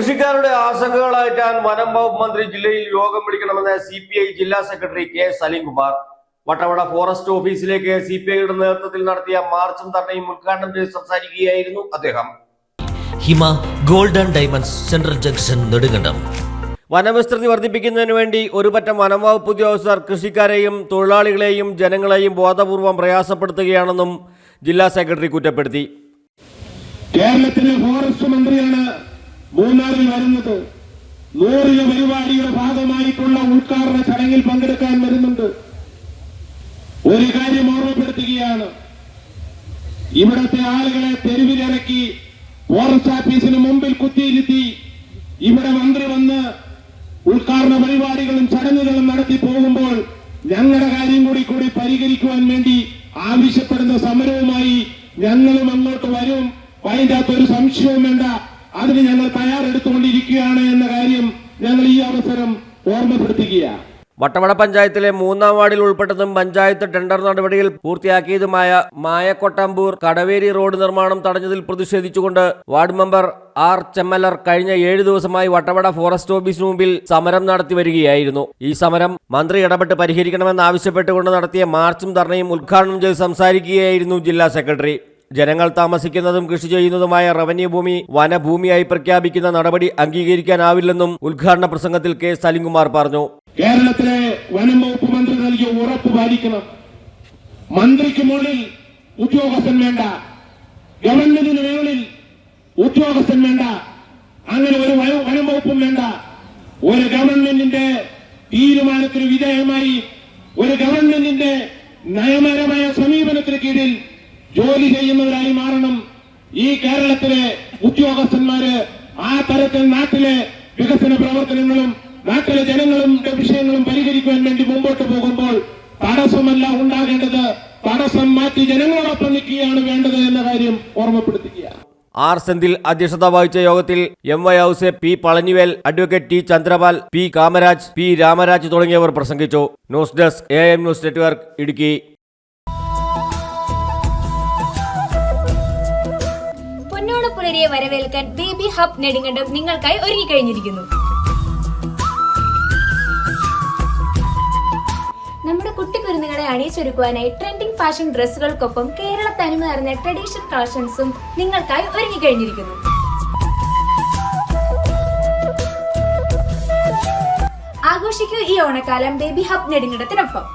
കൃഷിക്കാരുടെ ആശങ്കകളായിട്ടാൻ വനം വകുപ്പ് മന്ത്രി ജില്ലയിൽ യോഗം വിളിക്കണമെന്ന് സി പി ഐ ജില്ലാ secretary K Salimkumar Vattavada forest ഓഫീസിലേക്ക് സി പി ഐയുടെ നേതൃത്വത്തിൽ നടത്തിയ മാർച്ചും ധർണയും ഉദ്ഘാടനം ചെയ്ത് സംസാരിക്കുകയായിരുന്നു അദ്ദേഹം. Hima golden diamonds central junction Nedumkandam. വനവിസ്തൃതി വർദ്ധിപ്പിക്കുന്നതിന് വേണ്ടി ഒരുപറ്റം വനം വകുപ്പ് ഉദ്യോഗസ്ഥർ കൃഷിക്കാരെയും തൊഴിലാളികളെയും ജനങ്ങളെയും ബോധപൂർവം പ്രയാസപ്പെടുത്തുകയാണെന്നും ജില്ലാ സെക്രട്ടറി കുറ്റപ്പെടുത്തി. കേരളത്തിലെ ഫോറസ്റ്റ് മന്ത്രിയാണ് മൂന്നാറിൽ വരുന്നത് നൂറിന് പരിപാടിയുടെ ഭാഗമായിട്ടുള്ള ഉദ്ഘാടന ചടങ്ങിൽ പങ്കെടുക്കാൻ വരുന്നുണ്ട്. ഒരു കാര്യം ഓർമ്മപ്പെടുത്തുകയാണ്. ഇവിടത്തെ ആളുകളെ തെരുവിലിറക്കി ഫോറസ്റ്റ് ഓഫീസിന് മുമ്പിൽ കുത്തിയിരുത്തി ഇവിടെ മന്ത്രി വന്ന് ഉദ്ഘാടന പരിപാടികളും ചടങ്ങുകളും നടത്തി പോകുമ്പോൾ ഞങ്ങളുടെ കാര്യം കൂടി കൂടി പരിഹരിക്കുവാൻ വേണ്ടി ആവശ്യപ്പെടുന്ന സമരവുമായി ഞങ്ങളും അങ്ങോട്ട് വരും. അതിന്റെ അകത്തൊരു സംശയവും വേണ്ട. അതിന് ഞങ്ങൾ തയ്യാറെടുത്തുകൊണ്ടിരിക്കുകയാണ് എന്ന കാര്യം ഞങ്ങൾ ഈ അവസരം ഓർമ്മപ്പെടുത്തുകയാണ്. വട്ടവട പഞ്ചായത്തിലെ മൂന്നാം വാർഡിൽ ഉൾപ്പെട്ടതും പഞ്ചായത്ത് ടെൻഡർ നടപടിയിൽ പൂർത്തിയാക്കിയതുമായ മായക്കൊട്ടാമ്പൂർ കടവേരി റോഡ് നിർമ്മാണം തടഞ്ഞതിൽ പ്രതിഷേധിച്ചുകൊണ്ട് വാർഡ് മെമ്പർ ആർ ചെമ്മലർ കഴിഞ്ഞ ഏഴു ദിവസമായി വട്ടവട ഫോറസ്റ്റ് ഓഫീസിന് മുമ്പിൽ സമരം നടത്തി വരികയായിരുന്നു. ഈ സമരം മന്ത്രി ഇടപെട്ട് പരിഹരിക്കണമെന്ന് ആവശ്യപ്പെട്ടുകൊണ്ട് നടത്തിയ മാർച്ചും ധർണയും ഉദ്ഘാടനം ചെയ്ത് സംസാരിക്കുകയായിരുന്നു ജില്ലാ സെക്രട്ടറി. ജനങ്ങൾ താമസിക്കുന്നതും കൃഷി ചെയ്യുന്നതുമായ റവന്യൂ ഭൂമി വനഭൂമിയായി പ്രഖ്യാപിക്കുന്ന നടപടി അംഗീകരിക്കാനാവില്ലെന്നും ഉദ്ഘാടന പ്രസംഗത്തിൽ കെ സലിംകുമാർ പറഞ്ഞു. കേരളത്തിലെ വനം വകുപ്പ് മന്ത്രി നൽകിയ ഉറപ്പ് പാലിക്കണം. മന്ത്രിക്ക് മുകളിൽ ഉദ്യോഗസ്ഥൻ വേണ്ട. ഗവൺമെന്റിന് മുകളിൽ ഉദ്യോഗസ്ഥൻ വേണ്ട. അങ്ങനെ ഒരു വനം വകുപ്പും വേണ്ട. ഒരു ഗവൺമെന്റിന്റെ തീരുമാനത്തിന് വിധേയമായി ഒരു ഗവൺമെന്റിന്റെ നയപരമായ സമീപനത്തിന് കീഴിൽ ജോലി ചെയ്യുന്നവരായി മാറണം. ഈ കേരളത്തിലെ ഉദ്യോഗസ്ഥന്മാര് ആ തരത്തിൽ നാട്ടിലെ വികസന പ്രവർത്തനങ്ങളും നാട്ടിലെ ജനങ്ങളും വിഷയങ്ങളും പരിഹരിക്കുവാൻ വേണ്ടി മുമ്പോട്ട് പോകുമ്പോൾ തടസ്സമല്ല ഉണ്ടാകേണ്ടത്. തടസ്സം മാറ്റി ജനങ്ങളോടൊപ്പം നിൽക്കുകയാണ് വേണ്ടത് എന്ന കാര്യം ഓർമ്മപ്പെടുത്തുകയാണ് ആർ സെന്തിൽ അധ്യക്ഷത വഹിച്ച യോഗത്തിൽ M Y ഹൌസെ P Palanivel advocate T Chandrapal P Kamaraj P Ramaraj തുടങ്ങിയവർ പ്രസംഗിച്ചു. News desk A M news network Idukki. പൊന്നോണപ്പുലരിയെ വരവേൽക്കാൻ ബേബി ഹബ് നെടുങ്കണ്ടം നിങ്ങൾക്കായി ഒരുങ്ങി കഴിഞ്ഞിരിക്കുന്നു നമ്മുടെ കുട്ടിക്കുരുന്നുകളെ അണിയിച്ചൊരുക്കുവാനായി ട്രെൻഡിങ് ഫാഷൻ ഡ്രസ്സുകൾക്കൊപ്പം കേരള തനിമ നിറഞ്ഞ ട്രഡീഷണൽ കളക്ഷൻസും നിങ്ങൾക്കായി ഒരുങ്ങി കഴിഞ്ഞിരിക്കുന്നു ആഘോഷിക്കൂ ഈ ഓണക്കാലം ബേബി ഹബ് നെടുങ്കണ്ടത്തിനൊപ്പം.